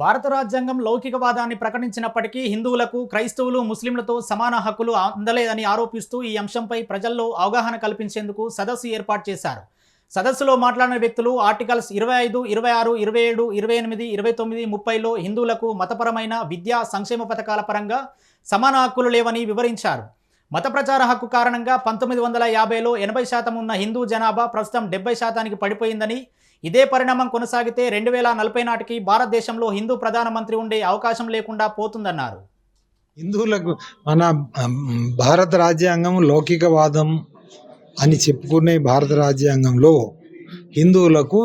భారత రాజ్యాంగం లౌకికవాదాన్ని ప్రకటించినప్పటికీ హిందువులకు క్రైస్తవులు ముస్లింలతో సమాన హక్కులు అందలేదని ఆరోపిస్తూ ఈ అంశంపై ప్రజల్లో అవగాహన కల్పించేందుకు సదస్సు ఏర్పాటు చేశారు. సదస్సులో మాట్లాడిన వ్యక్తులు ఆర్టికల్స్ ఇరవై ఐదు ఇరవై ఆరు ఇరవై ఏడు ఇరవై ఎనిమిది ఇరవై తొమ్మిది ముప్పైలో హిందువులకు మతపరమైన విద్యా సంక్షేమ పథకాల పరంగా సమాన హక్కులు లేవని వివరించారు. మత ప్రచార హక్కు కారణంగా పంతొమ్మిది వందల యాభైలో ఎనభై శాతం ఉన్న హిందూ జనాభా ప్రస్తుతం డెబ్బై శాతానికి పడిపోయిందని ఇదే పరిణామం కొనసాగితే రెండు వేల నలభై నాటికి భారతదేశంలో హిందూ ప్రధానమంత్రి ఉండే అవకాశం లేకుండా పోతుందన్నారు. హిందువులకు మన భారత రాజ్యాంగం లౌకికవాదం అని చెప్పుకునే భారత రాజ్యాంగంలో హిందువులకు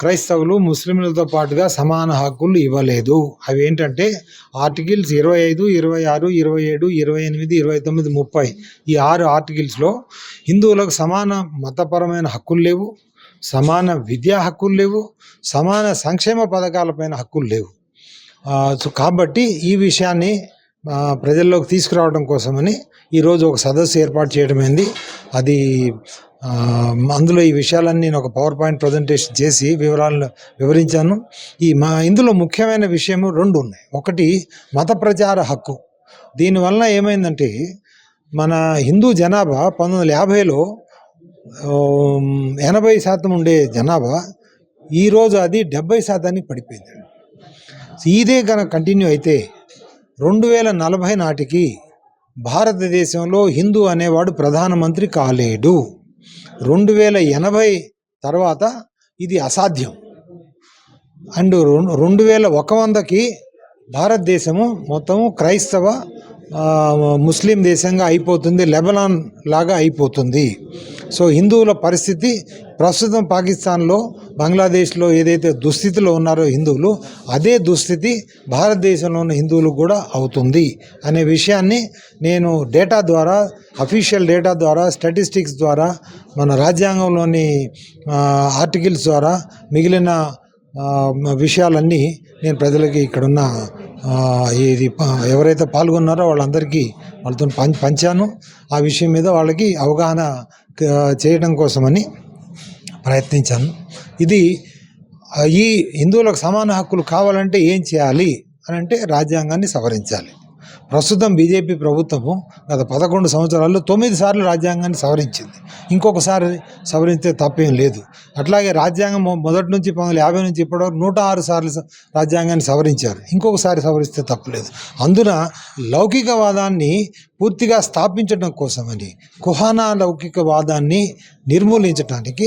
క్రైస్తవులు ముస్లింలతో పాటుగా సమాన హక్కులు ఇవ్వలేదు. అవి ఏంటంటే ఆర్టికల్స్ ఇరవై ఐదు ఇరవై ఆరు ఇరవై ఏడు ఇరవై ఎనిమిది ఇరవై తొమ్మిది ముప్పై ఈ ఆరు ఆర్టికల్స్లో హిందువులకు సమాన మతపరమైన హక్కులు లేవు. సమాన విద్యా హక్కులు లేవు సమాన సంక్షేమ పథకాలపైన హక్కులు లేవు. సో కాబట్టి ఈ విషయాన్ని ప్రజల్లోకి తీసుకురావడం కోసమని ఈరోజు ఒక సదస్సు ఏర్పాటు చేయడమైంది. అది అందులో ఈ విషయాలన్నీ నేను ఒక పవర్ పాయింట్ ప్రజెంటేషన్ చేసి వివరాలను వివరించాను. ఈ మా ఇందులో ముఖ్యమైన విషయము రెండు ఉన్నాయి. ఒకటి మత ప్రచార హక్కు. దీనివల్ల ఏమైందంటే మన హిందూ జనాభా పంతొమ్మిది వందల యాభైలో ఎనభై శాతం ఉండే జనాభా ఈరోజు అది డెబ్బై శాతానికి పడిపోయింది. ఇదే కనుక కంటిన్యూ అయితే రెండు వేల నలభై నాటికి భారతదేశంలో హిందూ అనేవాడు ప్రధానమంత్రి కాలేడు. రెండు వేల ఎనభై తర్వాత ఇది అసాధ్యం. అండ్ రెండు రెండు వేల ఒక వందకి భారతదేశము మొత్తము క్రైస్తవ ముస్లిం దేశంగా అయిపోతుంది లెబనాన్ లాగా అయిపోతుంది. సో హిందువుల పరిస్థితి ప్రస్తుతం పాకిస్తాన్లో బంగ్లాదేశ్లో ఏదైతే దుస్థితిలో ఉన్నారో హిందువులు అదే దుస్థితి భారతదేశంలో ఉన్న హిందువులకు కూడా అవుతుంది అనే విషయాన్ని నేను డేటా ద్వారా అఫీషియల్ డేటా ద్వారా స్టాటిస్టిక్స్ ద్వారా మన రాజ్యాంగంలోని ఆర్టికల్స్ ద్వారా మిగిలిన విషయాలన్నీ నేను ప్రజలకి ఇక్కడున్న ఇది ప- ఎవరైతే పాల్గొన్నారో వాళ్ళందరికీ వాళ్ళతో పం పంచాను. ఆ విషయం మీద వాళ్ళకి అవగాహన చేయడం కోసమని ప్రయత్నించాను. ఇది ఈ హిందువులకు సమాన హక్కులు కావాలంటే ఏం చేయాలి అని అంటే రాజ్యాంగాన్ని సవరించాలి. ప్రస్తుతం బీజేపీ ప్రభుత్వము గత పదకొండు సంవత్సరాల్లో తొమ్మిది సార్లు రాజ్యాంగాన్ని సవరించింది. ఇంకొకసారి సవరించే తప్పేం లేదు. అట్లాగే రాజ్యాంగం మొదటి నుంచి పంతొమ్మిది యాభై నుంచి ఇప్పటివరకు నూట ఆరు సార్లు రాజ్యాంగాన్ని సవరించారు. ఇంకొకసారి సవరిస్తే తప్పలేదు అందున లౌకికవాదాన్ని పూర్తిగా స్థాపించడం కోసమని కుహానా లౌకికవాదాన్ని నిర్మూలించడానికి